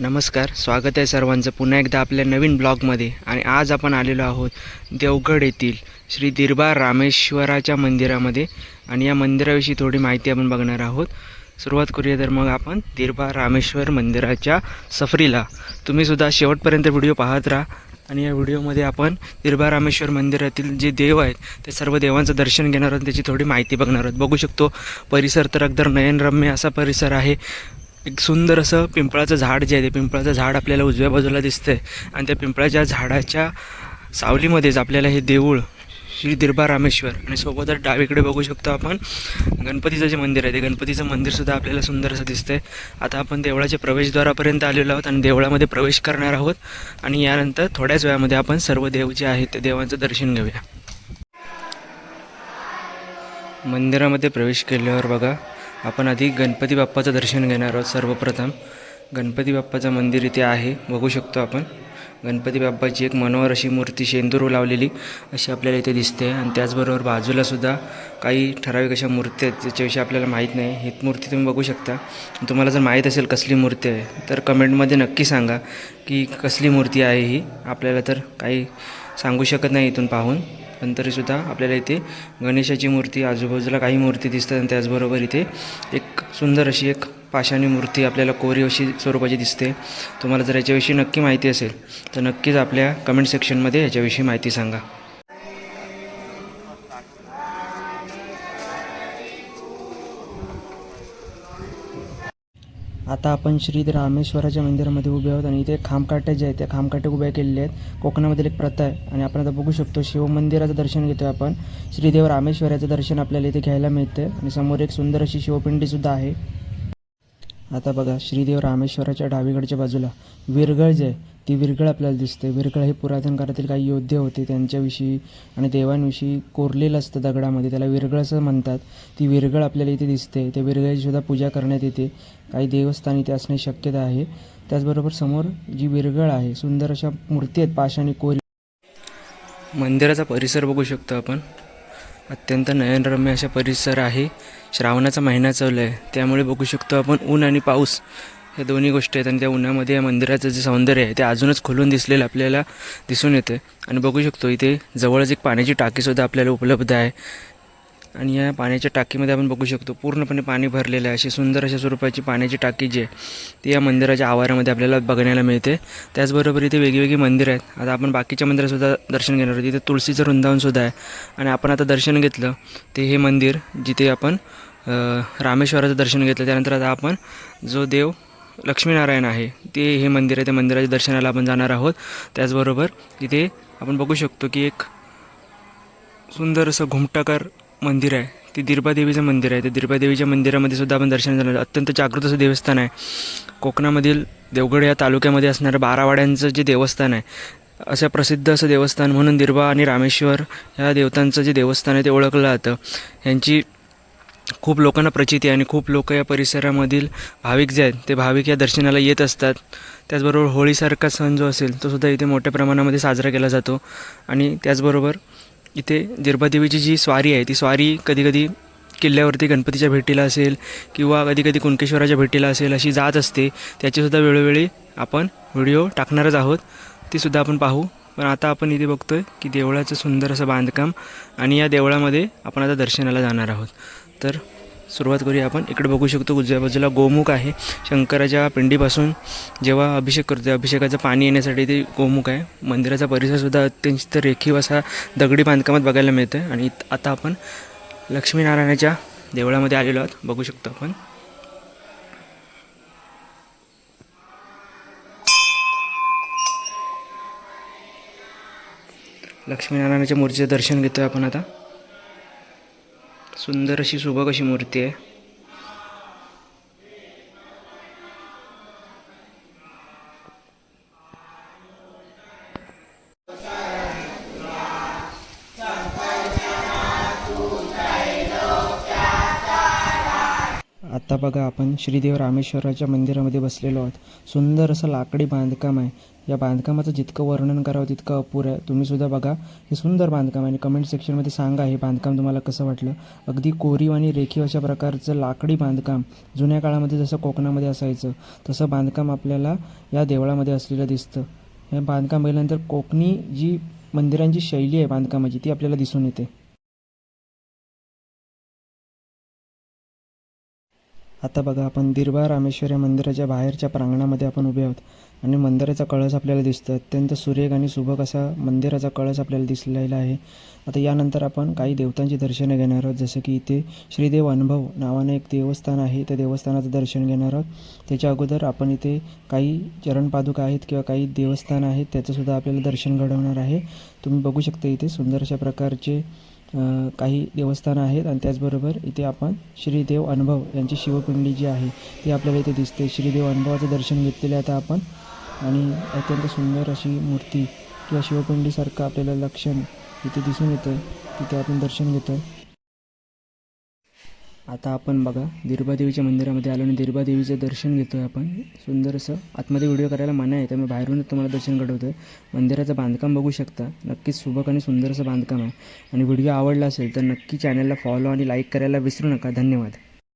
नमस्कार स्वागत आहे सर्वांचं. पुन्हा एकदा आपल्या नवीन ब्लॉगमध्ये आणि आज आपण आलेलो आहोत देवगड येथील श्री दिरबा रामेश्वराच्या मंदिरामध्ये आणि या मंदिराविषयी थोडी माहिती आपण बघणार आहोत. सुरुवात करूया तर मग आपण दिरबा रामेश्वर मंदिराच्या सफरीला. तुम्हीसुद्धा शेवटपर्यंत व्हिडिओ पाहत राहा आणि या व्हिडिओमध्ये आपण दिरबा रामेश्वर मंदिरातील जे देव आहेत ते सर्व देवांचं दर्शन घेणार आहोत त्याची थोडी माहिती बघणार आहोत. बघू शकतो परिसर तर अगदी नयनरम्य असा परिसर आहे. एक सुंदर असं पिंपळाचं झाड जे आहे ते पिंपळाचं झाड आपल्याला उजव्या बाजूला दिसतंय. आणि त्या पिंपळाच्या झाडाच्या सावलीमध्येच आपल्याला हे देऊळ श्री दिरबा रामेश्वर. आणि सोबतच डावीकडे बघू शकतो आपण गणपतीचं जे मंदिर आहे ते गणपतीचं मंदिरसुद्धा आपल्याला सुंदर असं दिसतंय. आता आपण देवळाच्या प्रवेशद्वारापर्यंत आलेलो आहोत आणि देवळामध्ये प्रवेश करणार आहोत. आणि यानंतर थोड्याच वेळामध्ये आपण सर्व देव जे आहेत ते देवांचं दर्शन घेऊया. मंदिरामध्ये प्रवेश केल्यावर बघा आपण आधी गणपती बाप्पाचं दर्शन घेणार आहोत सर्वप्रथम. गणपती बाप्पाचं मंदिर इथे आहे बघू शकतो आपण. गणपती बाप्पाची एक मनोहर अशी मूर्ती शेंदूर लावलेली अशी आपल्याला इथे दिसते. आणि त्याचबरोबर बाजूलासुद्धा काही ठराविक अशा मूर्ती आहेत ज्याच्याविषयी आपल्याला माहीत नाही. ही मूर्ती तुम्ही बघू शकता. तुम्हाला जर माहीत असेल कसली मूर्ती आहे तर कमेंटमध्ये नक्की सांगा की कसली मूर्ती आहे ही. आपल्याला तर काही सांगू शकत नाही इथून पाहून. पण तरीसुद्धा आपल्याला इथे गणेशाची मूर्ती आजूबाजूला काही मूर्ती दिसतात आणि त्याचबरोबर इथे एक सुंदर अशी एक पाषाणी मूर्ती आपल्याला कोरी अशी स्वरूपाची दिसते. तुम्हाला जर याच्याविषयी नक्की माहिती असेल तर नक्कीच आपल्या कमेंट सेक्शनमध्ये याच्याविषयी माहिती सांगा. आता आपण श्री रामेश्वराच्या मंदिरामध्ये उभे आहोत आणि इथे खामकाटे जे आहेत त्या खामकाटे उभ्या केलेले आहेत. कोकणामधील एक प्रथा आहे आणि आपण आता बघू शकतो शिवमंदिराचं दर्शन घेतो आहे आपण. श्रीदेव रामेश्वराचं दर्शन आपल्याला इथे घ्यायला मिळतं आणि समोर एक सुंदर अशी शिवपिंडीसुद्धा आहे. आता बघा श्रीदेव रामेश्वराच्या डावीकडच्या बाजूला विरगळ जे आहे ती विरगळ आपल्याला दिसते. विरगळ हे पुरातन काळातील काही योद्धे होते. त्यांच्याविषयी आणि देवांविषयी कोरलेलं असतं दगडामध्ये. त्याला विरगळ असं म्हणतात. ती विरगळ आपल्याला इथे दिसते. त्या विरगळीसुद्धा पूजा करण्यात येते. काही देवस्थान इथे असण्याची शक्यता आहे. त्याचबरोबर समोर जी विरगळ आहे सुंदर अशा मूर्ती आहेत पाषाणी कोरी. मंदिराचा परिसर बघू शकतो आपण. अत्यंत नयनरम्य अशा परिसर आहे. श्रावणाचा महिना चालू आहे. त्यामुळे बघू शकतो आपण ऊन आणि पाऊस. या दोन्ही गोष्टी आहेत आणि त्या उन्हामध्ये या मंदिराचं जे सौंदर्य आहे ते अजूनच खुलून दिसलेलं आपल्याला दिसून येतं आणि बघू शकतो इथे जवळच एक पाण्याची टाकीसुद्धा आपल्याला उपलब्ध आहे. आणि या पाण्याच्या टाकीमध्ये आपण बघू शकतो पूर्णपणे पाणी भरलेलं आहे. अशी सुंदर अशा स्वरूपाची पाण्याची टाकी जी आहे ती या मंदिराच्या आवारामध्ये आपल्याला बघण्याला मिळते. त्याचबरोबर इथे वेगवेगळी मंदिरं आहेत. आता आपण बाकीच्या मंदिरातसुद्धा दर्शन घेणार आहोत. इथे तुळशीचं वृंदावनसुद्धा आहे. आणि आपण आता दर्शन घेतलं ते हे मंदिर जिथे आपण रामेश्वराचं दर्शन घेतलं. त्यानंतर आता आपण जो देव लक्ष्मीनारायण आहे. ते हे मंदिर आहे त्या मंदिराच्या दर्शनाला आपण जाणार आहोत. त्याचबरोबर इथे आपण बघू शकतो की एक सुंदर असं घुमटाकार मंदिर आहे. ते दिरबादेवीचं मंदिर आहे. ते दिरबादेवीच्या मंदिरामध्ये सुद्धा आपण दर्शन झालं अत्यंत जागृत असं देवस्थान आहे. कोकणामधील देवगड या तालुक्यामध्ये असणारं बारावाड्यांचं जे देवस्थान आहे असं प्रसिद्ध असं देवस्थान म्हणून दिरबा आणि रामेश्वर ह्या देवतांचं जे देवस्थान आहे ते ओळखलं जातं. यांची खूप लोकांना प्रचिती आहे आणि खूप लोक या परिसरामधील भाविक जे आहेत ते भाविक या दर्शनाला येत असतात. त्याचबरोबर होळीसारखा सण जो असेल तो सुद्धा इथे मोठ्या प्रमाणामध्ये साजरा केला जातो. आणि त्याचबरोबर इथे दिरबादेवीची जी स्वारी आहे ती स्वारी कधीकधी किल्ल्यावरती गणपतीच्या भेटीला असेल किंवा कधीकधी कुणकेश्वराच्या भेटीला असेल अशी जात असते. त्याचीसुद्धा वेळोवेळी आपण व्हिडिओ टाकणारच आहोत. तीसुद्धा आपण पाहू. पण आता आपण इथे बघतोय की देवळाचं सुंदर असं बांधकाम आणि या देवळामध्ये आपण आता दर्शनाला जाणार आहोत. तर सुरुवात करूया आपण. इकडे बघू शकतो उजव्या बाजूला गोमुख आहे. शंकराच्या पिंडीपासून जेव्हा अभिषेक करतो अभिषेकाचं पाणी येण्यासाठी ते गोमुख आहे. मंदिराचा परिसरसुद्धा अत्यंत रेखीव असा दगडी बांधकामात बघायला मिळतं आहे आणि इत- आता आपण लक्ष्मीनारायणाच्या देवळामध्ये आलेलो आहोत. बघू शकतो आपण. लक्ष्मीनारायणाच्या मूर्तीचं दर्शन घेतोय आपण आता. सुंदर अशी सुबक अशी मूर्ती आहे. आता बघा आपण श्रीदेव रामेश्वराच्या मंदिरामध्ये बसलेलो आहोत. सुंदर असं लाकडी बांधकाम आहे. या बांधकामाचं जितकं वर्णन करावं तितकं अपुरं आहे. तुम्हीसुद्धा बघा हे सुंदर बांधकाम आहे. आणि कमेंट सेक्शनमध्ये सांगा हे बांधकाम तुम्हाला कसं वाटलं. अगदी कोरीव आणि रेखीव अशा प्रकारचं लाकडी बांधकाम जुन्या काळामध्ये जसं कोकणामध्ये असायचं तसं बांधकाम आपल्याला या देवळामध्ये असलेलं दिसतं. हे बांधकाम बघितल्यानंतर कोकणी जी मंदिरांची शैली आहे बांधकामाची ती आपल्याला दिसून येते. आता बघा आपण दिरबा रामेश्वर या मंदिराच्या बाहेरच्या प्रांगणामध्ये आपण उभे आहोत. आणि मंदिराचा कळस आपल्याला दिसतो अत्यंत सुरेख आणि सुबक असा मंदिराचा कळस आपल्याला दिसलेला आहे. आता यानंतर आपण काही देवतांची दर्शनं घेणार आहोत. जसं की इथे श्रीदेव अनुभव नावानं एक देवस्थान आहे. त्या देवस्थानाचं दर्शन घेणार आहोत. त्याच्या अगोदर आपण इथे काही चरणपादुका आहेत किंवा काही देवस्थान आहेत त्याचंसुद्धा आपल्याला दर्शन घडवणार आहे. तुम्ही बघू शकता इथे सुंदर अशा प्रकारचे काही देवस्थान आहेत आणि त्याचबरोबर इथे आपण श्रीदेव अनुभव यांची शिवपिंडी जी आहे ती आपल्याला इथे दिसते. श्रीदेव अनुभवाचं दर्शन घेतलेलं आहे आता आपण. आणि अत्यंत सुंदर अशी मूर्ती किंवा शिवपिंडीसारखं आपल्याला लक्षण इथे दिसून येतं तिथे आपण दर्शन घेतो आता आपण बघा दिरबादेवीच्या मंदिरामध्ये आलो आणि दिरबादेवीचं दर्शन घेतो आहे आपण. सुंदर असं आतमध्ये व्हिडिओ करायला मना आहे त्यामुळे बाहेरूनच तुम्हाला दर्शन घडवतो आहे मंदिराचं बांधकाम बघू शकता. नक्कीच सुबक आणि सुंदर असं बांधकाम आहे. आणि व्हिडिओ आवडला असेल तर नक्की चॅनलला फॉलो आणि लाईक करायला विसरू नका. धन्यवाद.